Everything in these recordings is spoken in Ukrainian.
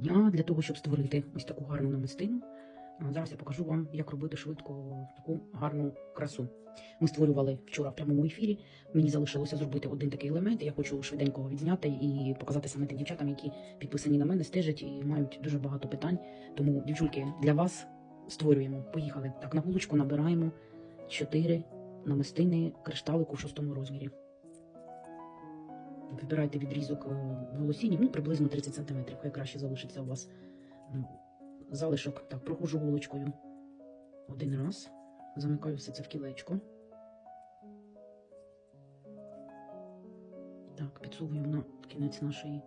дня для того, щоб створити ось таку гарну намистину. Зараз я покажу вам, як робити швидко таку гарну красу. Ми створювали вчора в прямому ефірі. Мені залишилося зробити один такий елемент. Я хочу швиденько відзняти і показати саме тим дівчатам, які підписані на мене, стежать і мають дуже багато питань. Тому, дівчульки, для вас створюємо. Поїхали. Так, на гулочку набираємо 4 намистини кришталику в шостому розмірі. Вибирайте відрізок е, ну приблизно 30 см, хай краще залишиться у вас залишок. Так, прохожу голочкою один раз, замикаю все це в кілечко. Так, підсовую на кінець нашої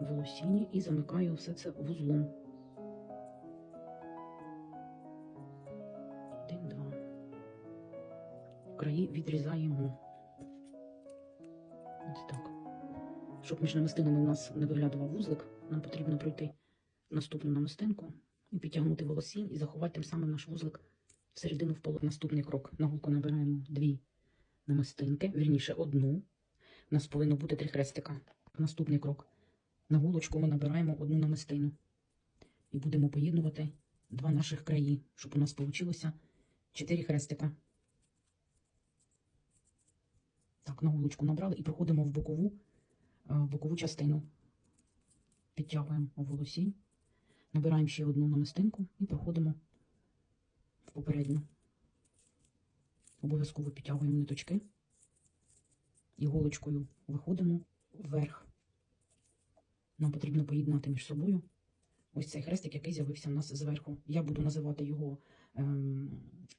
волосіння і замикаю все це вузлом. Один, два. Краї відрізаємо. Щоб між намистинами у нас не виглядував вузлик, нам потрібно пройти наступну намистинку і підтягнути волосінь і заховати тим самим наш вузлик всередину в полок. Наступний крок. На гулку набираємо дві намистинки, вірніше одну. У нас повинно бути три хрестика. Наступний крок. На гулочку ми набираємо одну намистину і будемо поєднувати два наших краї, щоб у нас вийшло чотири хрестика. Так, на гулочку набрали і проходимо в бокову, бокову частину. Підтягуємо волосінь, набираємо ще одну намистинку і проходимо в попередню. Обов'язково підтягуємо ниточки і голочкою виходимо вверх. Нам потрібно поєднати між собою ось цей хрестик, який з'явився в нас зверху. Я буду називати його ем,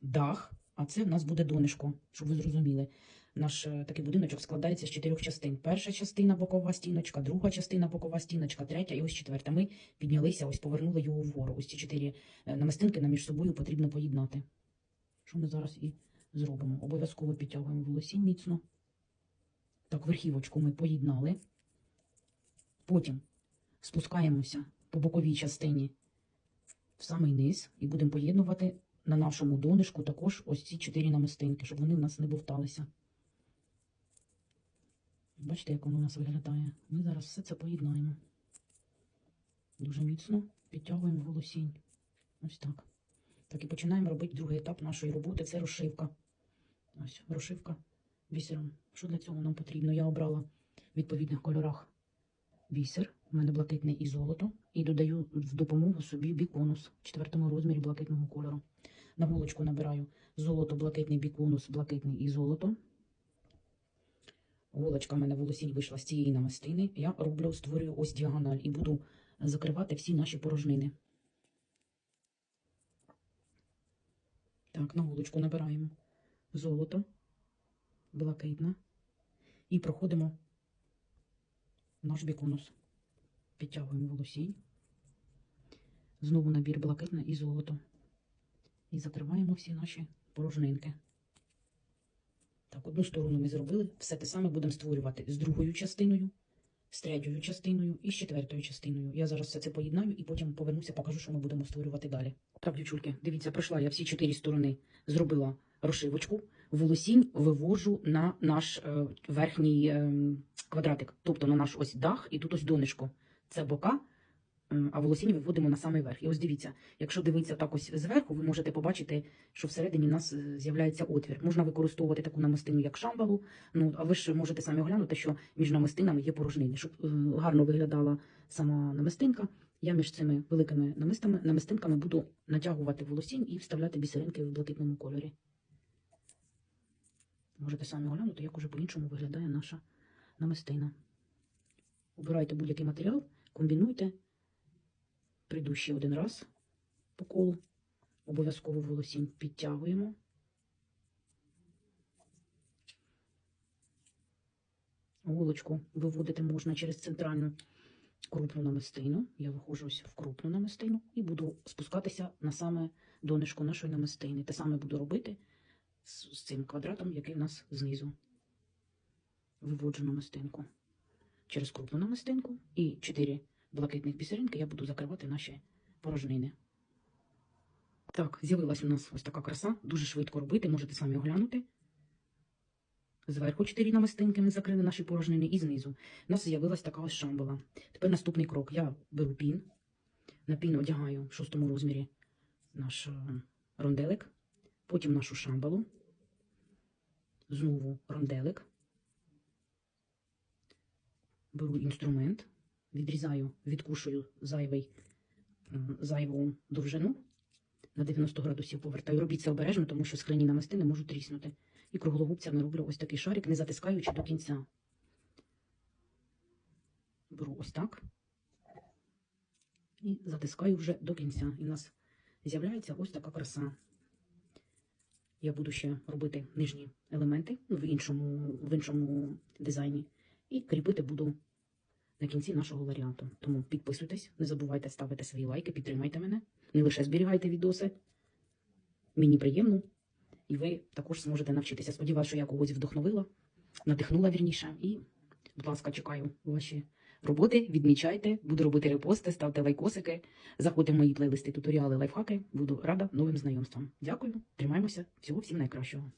дах, а це в нас буде донишко, щоб ви зрозуміли. Наш е, такий будиночок складається з чотирьох частин. Перша частина бокова стіночка, друга частина бокова стіночка, третя і ось четверта. Ми піднялися, ось повернули його вгору. Ось ці чотири е, намистинки нам між собою потрібно поєднати. Що ми зараз і зробимо? Обов'язково підтягуємо волосінь міцно. Так, верхівочку ми поєднали. Потім спускаємося по боковій частині в самий низ і будемо поєднувати на нашому донишку також ось ці чотири намистинки, щоб вони в нас не бовталися. Бачите, як воно у нас виглядає. Ми зараз все це поєднаємо. Дуже міцно підтягуємо волосінь. Ось так. Так і починаємо робити другий етап нашої роботи це розшивка. Ось розшивка бісером. Що для цього нам потрібно? Я обрала в відповідних кольорах бісер. У мене блакитний і золото. І додаю в допомогу собі біконус в четвертому розмірі блакитного кольору. На голочку набираю золото, блакитний біконус, блакитний і золото. Голочка в мене волосінь вийшла з цієї намистини. Я роблю, створюю ось діагональ і буду закривати всі наші порожнини. Так, на голочку набираємо золото, блакитне і проходимо наш біконус. Підтягуємо волосінь. Знову набір блакитне і золото. І закриваємо всі наші порожнинки. Так, одну сторону ми зробили. Все те саме будемо створювати з другою частиною, з третьою частиною і з четвертою частиною. Я зараз все це поєднаю і потім повернуся, покажу, що ми будемо створювати далі. Так, дівчульки, дивіться, пройшла я всі чотири сторони, зробила розшивочку, волосінь вивожу на наш е, верхній е, квадратик, тобто на наш ось дах і тут ось донишко. Це бока, а волосінь виводимо на самий верх. І ось дивіться, якщо дивитися так ось зверху, ви можете побачити, що всередині у нас е, з'являється отвір. Можна використовувати таку намистину, як шамбалу. Ну, а ви ж можете самі оглянути, що між намистинами є порожнини. Щоб е, гарно виглядала сама намистинка, я між цими великими намистами, намистинками буду натягувати волосінь і вставляти бісеринки в блакитному кольорі. Можете самі оглянути, як уже по-іншому виглядає наша намистина. Обирайте будь-який матеріал, комбінуйте. Прийду ще один раз по колу. Обов'язково волосінь підтягуємо. Голочку виводити можна через центральну крупну намистину. Я виходжу ось в крупну намистину і буду спускатися на саме донишко нашої намистини. Те саме буду робити з, цим квадратом, який в нас знизу. Виводжу намистинку через крупну намистинку і 4 блакитних бісеринки я буду закривати наші порожнини. Так, з'явилась у нас ось така краса. Дуже швидко робити, можете самі оглянути. Зверху 4 намистинки ми закрили наші порожнини і знизу. У нас з'явилась така ось шамбала. Тепер наступний крок. Я беру пін, Напільно одягаю в шостому розмірі наш е, ронделик, потім нашу шамбалу, знову ронделик. Беру інструмент, відрізаю, відкушую зайвий, е, зайву довжину на 90 градусів повертаю. Робіть це обережно, тому що скляні намистини можуть тріснути. І круглогубцями роблю ось такий шарик, не затискаючи до кінця. Беру ось так і затискаю вже до кінця. І в нас з'являється ось така краса. Я буду ще робити нижні елементи в іншому, в іншому дизайні. І кріпити буду на кінці нашого варіанту. Тому підписуйтесь, не забувайте ставити свої лайки, підтримайте мене. Не лише зберігайте відоси. Мені приємно. І ви також зможете навчитися. Сподіваюся, що я когось вдохновила, надихнула вірніше. І, будь ласка, чекаю ваші роботи. Відмічайте, буду робити репости, ставте лайкосики, заходьте в мої плейлисти, туторіали, лайфхаки. Буду рада новим знайомствам. Дякую, тримаємося. Всього всім найкращого.